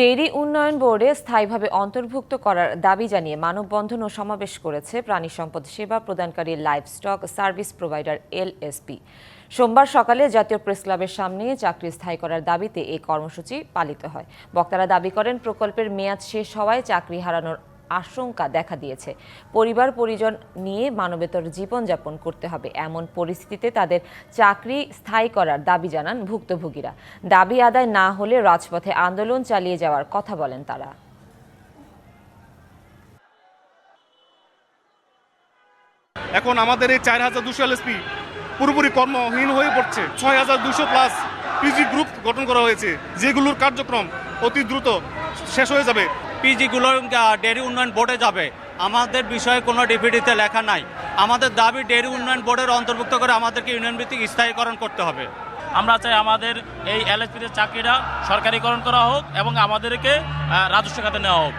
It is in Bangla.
ডেইরি উন্নয়ন বোর্ডে স্থায়ীভাবে অন্তর্ভুক্ত করার দাবি জানিয়ে মানববন্ধন ও সমাবেশ করেছে প্রাণী সম্পদ সেবা প্রদানকারী লাইভস্টক সার্ভিস প্রোভাইডার এলএসপি। সোমবার সকালে জাতীয় প্রেস ক্লাবের সামনে চাকরি স্থায়ী করার দাবিতে এই কর্মসূচি পালিত হয়। বক্তারা দাবি করেন, প্রকল্পের মেয়াদ শেষ হওয়ায় চাকরি হারানোর আশঙ্কা দেখা দিয়েছে। পরিবার, পরিজন নিয়ে মানবেতর জীবনযাপন করতে হবে। এমন পরিস্থিতিতে তাদের চাকরি স্থায়ী করার দাবি জানান ভুক্তভোগীরা। দাবি আদায় না হলে রাজপথে আন্দোলন চালিয়ে যাওয়ার কথা বলেন তারা। এখন আমাদের এই চার হাজার দুশো এলএসপি পুরোপুরি কর্মহীন হয়ে পড়ছে। ছয় হাজার দুশো প্লাস পিজি গ্রুপ গঠন করা হয়েছে। যেগুলোর কার্যক্রম অতি দ্রুত শেষ হয়ে যাবে। পিজিগুলো ডেয়ারি উন্নয়ন বোর্ডে যাবে। আমাদের বিষয়ে কোনো ডিপিডিতে লেখা নাই। আমাদের দাবি ডেয়ারি উন্নয়ন বোর্ডের অন্তর্ভুক্ত করে আমাদেরকে ইউনিয়ন ভিত্তিক স্থায়ীকরণ করতে হবে। আমরা চাই আমাদের এই এলএসপির চাকরিটা সরকারিকরণ করা হোক এবং আমাদেরকে রাজস্ব খাতে নেওয়া হোক।